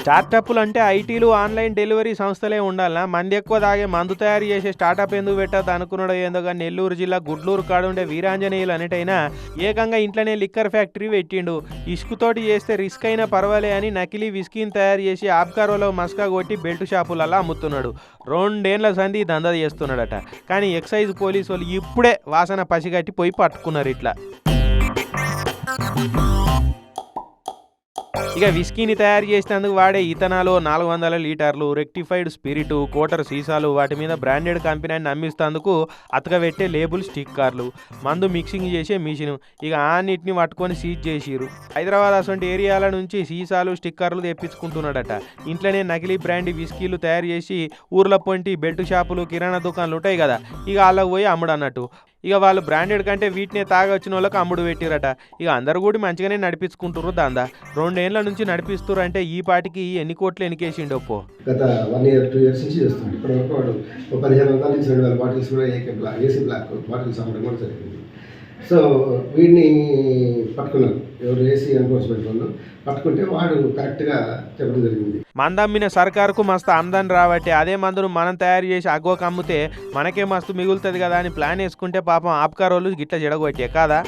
స్టార్టప్లు అంటే ఐటీలు online delivery సంస్థలే ఉండాలనా? మంది ఎక్కువ తాగే మందు తయారు చేసే స్టార్టప్ ఎందుకు పెట్టద్దు అనుకున్నాడు ఏందో కానీ నెల్లూరు జిల్లా గుడ్లూరు కాడుండే వీరాంజనేయులు అనేటైనా ఏకంగా ఇంట్లోనే లిక్కర్ ఫ్యాక్టరీ పెట్టిండు. ఇసుకుతోటి చేస్తే రిస్క్ అయినా పర్వాలే అని నకిలీ విస్కీని తయారు చేసి ఆబ్కారోలో మస్కా కొట్టి బెల్ట్ షాపులలో అమ్ముతున్నాడు. రెండేళ్ళ సంధి దంద దందా చేస్తున్నాడట. కానీ ఎక్సైజ్ పోలీసు వాళ్ళు ఇప్పుడే వాసన పసిగట్టి పోయి పట్టుకున్నారు ఇట్లా. ఇక విస్కీని తయారు చేసినందుకు వాడే ఇథనాలు నాలుగు వందల లీటర్లు రెక్టిఫైడ్ స్పిరిట్ కోటర్ సీసాలు వాటి మీద బ్రాండెడ్ కంపెనీని అమ్మిస్తందుకు అతకబెట్టే లేబుల్ స్టిక్కర్లు మందు మిక్సింగ్ చేసే మిషన్ ఇక అన్నిటిని పట్టుకొని సీజ్ చేసిరు హైదరాబాద్ అసొంటి ఏరియాల నుంచి సీసాలు స్టిక్కర్లు తెప్పించుకుంటున్నాడట. ఇంట్లోనే నకిలీ బ్రాండ్ విస్కీలు తయారు చేసి ఊర్ల పొంటి బెల్ట్ షాపులు కిరాణా దుకాణాలు ఉంటాయి కదా ఇక అలా పోయి అమ్ముడు అన్నట్టు ఇక వాళ్ళు బ్రాండెడ్ కంటే వీటినే తాగొచ్చిన వాళ్ళకి అమ్ముడు పెట్టిరట. ఇక అందరు కూడా మంచిగానే నడిపించుకుంటారు దాందా. రెండేళ్ళ నుంచి నడిపిస్తుర్రు అంటే ఈ పాటికి ఎన్ని కోట్లు ఎనికేసిండో గత వన్ ఇయర్ టూ ఇయర్స్ నుంచి చేస్తున్నాడు ఇప్పటివరకు వాడు పదిహేను వందల నుంచి రెండు వేల బాటిల్స్ కూడా ఏకే ఏసీ బ్లాక్ బాటిల్స్ అమ్మడం కూడా జరిగింది. సో వీడిని పట్టుకున్నారు ఎవరు ఏసీ ఎన్ఫోర్స్మెంట్ వాళ్ళు. పట్టుకుంటే వాడు కరెక్ట్గా చెప్పడం జరిగింది. మందమ్మిన సర్కారుకు మస్తు ఆమ్దాని రాబట్టి అదే మందును మనం తయారు చేసి అగ్గోకి అమ్మితే మనకే మస్తు మిగులుతుంది కదా అని ప్లాన్ వేసుకుంటే పాపం ఆప్కారోళ్ళు గిట్ల చెడగొట్టే కాదా?